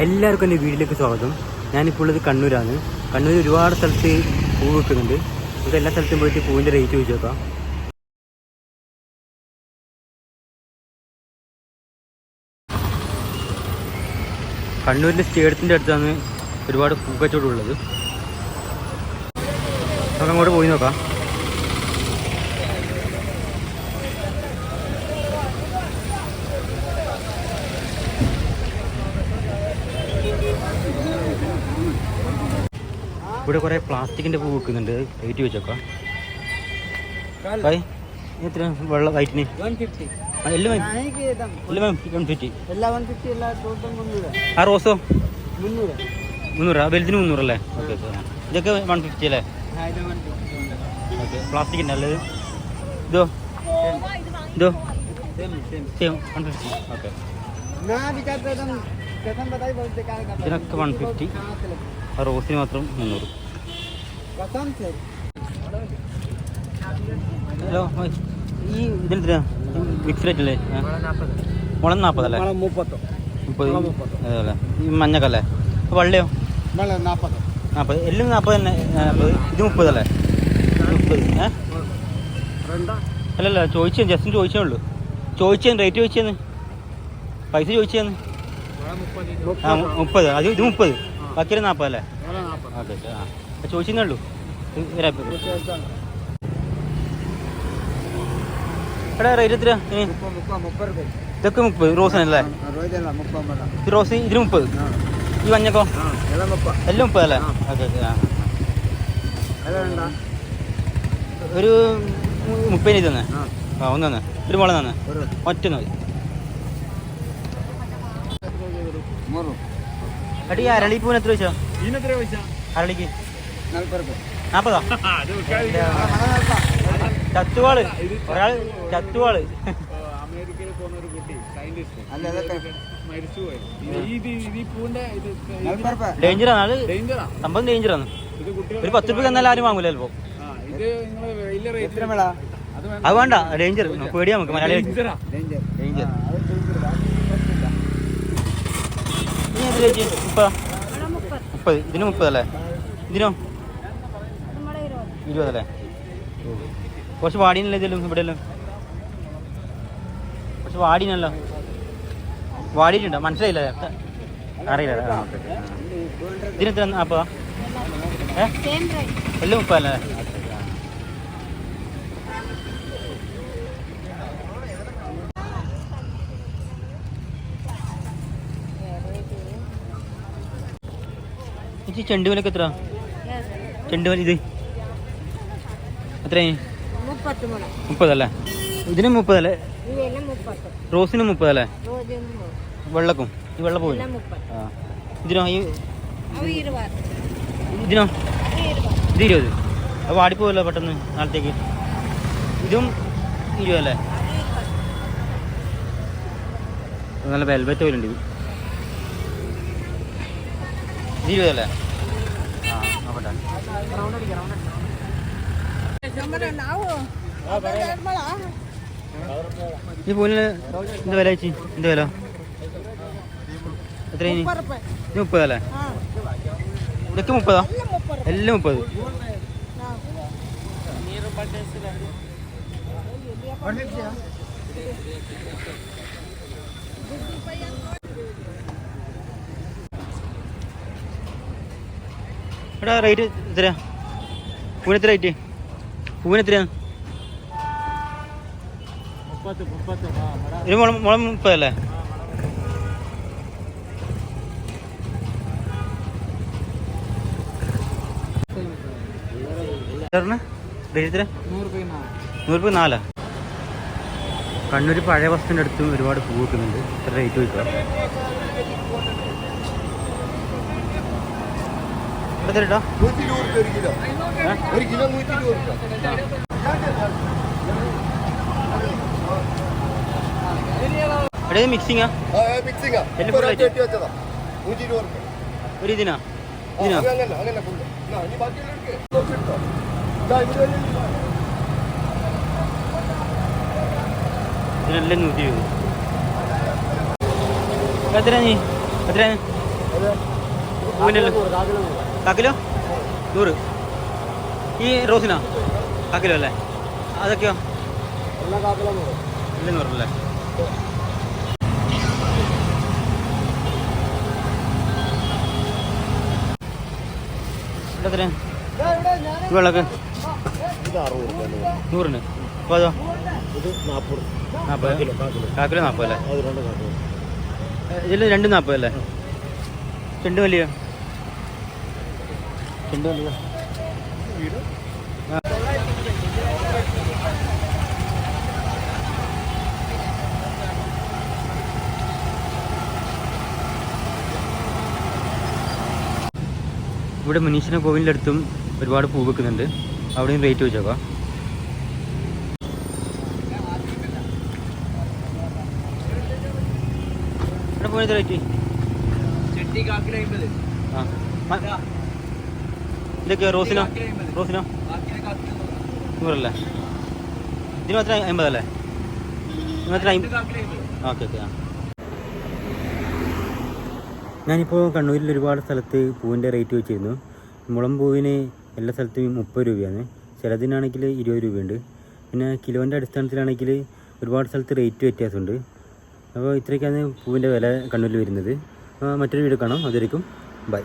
എല്ലാവർക്കും എന്റെ വീട്ടിലേക്ക് സ്വാഗതം. ഞാനിപ്പോൾ ഉള്ളത് കണ്ണൂരാണ്. കണ്ണൂർ ഒരുപാട് സ്ഥലത്ത് പൂ വെക്കുന്നുണ്ട് നമുക്ക് എല്ലാ സ്ഥലത്തും പോയിട്ട് പൂവിന്റെ റേറ്റ് ചോദിച്ചു നോക്കാം. കണ്ണൂരിന്റെ സ്റ്റേഡിയത്തിന്റെ അടുത്താണ് ഒരുപാട് പൂക്കച്ചവടം ഉള്ളത്. നമുക്ക് അങ്ങോട്ട് പോയി നോക്കാം. ഇവിടെ കുറേ പ്ലാസ്റ്റിക്കിന്റെ പൂ വെക്കുന്നുണ്ട്. റേറ്റ് വെച്ചേക്കാം എത്ര? വെള്ളം വൈറ്റിന് ആ റോസോ? മുന്നൂറാ. വലുതിന് മുന്നൂറല്ലേ ഓക്കെ ഓക്കെ. ഇതൊക്കെ വൺ ഫിഫ്റ്റി അല്ലേ? ഓക്കെ. അല്ലേ? ഇതോ? ഇതോ? Same one fifty okay. ഇതിനൊക്കെ വൺ ഫിഫ്റ്റി ആ റോസിന് മാത്രം മുന്നൂറ്. ഹലോ ഈ ഇതിന് മിക്സ് റേറ്റ് അല്ലേ? മുളം നാൽപ്പതല്ലേ മുപ്പത്. അതല്ലേ ഈ മഞ്ഞക്കല്ലേ അപ്പോൾ വള്ളിയോ? നാൽപ്പത് നാൽപ്പത് എല്ലാം നാൽപ്പത് തന്നെ. ഇത് മുപ്പതല്ലേ മുപ്പത്. ഏഹ് അല്ലല്ല ചോദിച്ചു ജസ്റ്റ് ചോദിച്ചേ ഉള്ളൂ. ചോദിച്ചേന്ന് റേറ്റ് ചോദിച്ചേന്ന്. പൈസ ചോദിച്ചേന്ന്. ആ മുപ്പത്. അത് ഇത് മുപ്പത്. ബാക്കി നാൽപ്പത് അല്ലേ? ഓക്കെ ആ. ചോദിച്ചേ ഉള്ളൂ എടാ റേറ്റ് എത്ര ഇതൊക്കെ മുപ്പത് റോസിനല്ലേ റോസ് ഇതിന് മുപ്പത് ഈ മഞ്ഞക്കോ എല്ലാം മുപ്പത് അല്ലേ ഓക്കെ ഓക്കെ ഒരു മുപ്പതിന് ഇത് തന്നെ ആ ഒന്ന് തന്നെ ഒരു മുള തന്നെ ഒറ്റ മതി അടി അരളിപ്പൂവിന് എത്ര പൈസ അരളിക്ക് നാൽപ്പതോ ചത്തുവാൾ. ഒരാൾ ചത്തുവാൾ. അമേരിക്കയിൽ ഒരു കുട്ടി സയന്റിസ്റ്റ് ഡേഞ്ചറാണ് സംഭവം ഡേഞ്ചറാണ് ഒരു പത്ത് രൂപ എന്നാൽ ആരും വാങ്ങൂല അത് വേണ്ട. ഡേഞ്ചർ പേടിയാ നമുക്ക് മലയാളി ഡേഞ്ചർ മുപ്പത്. ഇതിന് മുപ്പത് അല്ലേ? ഇതിനോ? ഇരുപതല്ലേ? കുറച്ച് വാടിനല്ലേ ഇതിലും ഇവിടെ എല്ലാം കുറച്ച് വാടിനല്ലോ വാടിയിട്ടുണ്ടോ. മനസ്സിലായില്ല. അറിയില്ല. ഇതിനെത്ര ഏ? എല്ലാം മുപ്പതല്ലേ? ചേച്ചി എത്ര ചെണ്ടുമല ഇത്? എത്രയും മുപ്പതല്ലേ? ഇതിന് മുപ്പതല്ലേ? റോസിന് മുപ്പതല്ലേ? വെള്ളക്കും. ഈ വെള്ള പോയി. ഇതിനോ ഈ ഇതിനോ? ഇത് ഇരുപത്. അത് വാടിപ്പോയല്ലോ പെട്ടെന്ന് നാളത്തേക്ക്. ഇതും ഇരുപതല്ലേ? നല്ല വെൽവെറ്റ് പോലുണ്ട് ഇത്. ഇരുപതല്ലേ? ആ നോക്കട്ടെ. ഈ പൂലിന് എന്ത് വില ചേച്ചി? എന്ത് വില? എത്ര ഇനി? ഇത് മുപ്പതല്ലേ ഇതൊക്കെ മുപ്പതാ? എല്ലാം മുപ്പത്. എടാ റേറ്റ് എത്രയാ? പൂവിന് റേറ്റ് പൂവിനെത്രയാ? ഒരു മുളം മുളം മുപ്പതല്ലേ? നൂറുപ്യ നാലാ കണ്ണൂർ പഴയ ബസ്സിന്റെ അടുത്തും ഒരുപാട് പൂ കിട്ടുന്നുണ്ട് എത്ര റേറ്റ് വയ്ക്കുക എത്ര കേട്ടോ നൂറ്റി ഇരുപത് രൂപ ഒരു കിലോ? ഒരു കിലോ നൂറ്റി ഇരുപത് രൂപ മിക്സിംഗാ വെച്ചതാ നൂറ്റി ഇരുപത് രൂപ ഒരു ഇതിനാ? ഇതിനാ? അങ്ങനെ അങ്ങനെ ഇനി ബാക്കിയുള്ള എടുക്ക്. നോക്കി എടുത്തോ. ഇതാ ഇവിടെ ഇതിനെല്ലാം നൂറ്റി ഇരുപത്. എത്ര നീ? എത്ര കാക്കിലോ? നൂറ്. ഈ റോസിനോ? കാക്കിലോ അല്ലേ? അതൊക്കെയോ? എല്ലാം നൂറല്ലേ എത്ര വെള്ളക്ക് നൂറിന്. അല്ലേ ഇതിൽ രണ്ട് നാൽപ്പത് അല്ലേ ചെണ്ട് ഇവിടെ മനീഷിനെ കോവിലിന്റെ അടുത്തും ഒരുപാട് പൂ വെക്കുന്നുണ്ട്. അവിടെയും റേറ്റ് വെച്ചേക്കാം ഇവിടെ പോയത് റേറ്റ് ചെട്ടി കാക്കില അമ്പത് ആ. ഇതൊക്കെ റോസിനോ? റോസിനോ? നൂറല്ലേ? ഇതിന് മാത്രം അമ്പതല്ലേ മാത്രം ഓക്കെ ഓക്കെ ഞാനിപ്പോൾ കണ്ണൂരിൽ ഒരുപാട് സ്ഥലത്ത് പൂവിന്റെ റേറ്റ് വെച്ചിരുന്നു. മുളം പൂവിന് എല്ലാ സ്ഥലത്തും മുപ്പത് രൂപയാണ്. ചിലതിനാണെങ്കിൽ ഇരുപത് രൂപയുണ്ട്. പിന്നെ കിലോന്റെ അടിസ്ഥാനത്തിലാണെങ്കിൽ ഒരുപാട് സ്ഥലത്ത് റേറ്റ് വ്യത്യാസമുണ്ട്. അപ്പോൾ ഇത്രയൊക്കെയാണ് പൂവിന്റെ വില കണ്ണൂരിൽ വരുന്നത്. മറ്റൊരു വീട് കാണാം. അതുവരെയും ബൈ.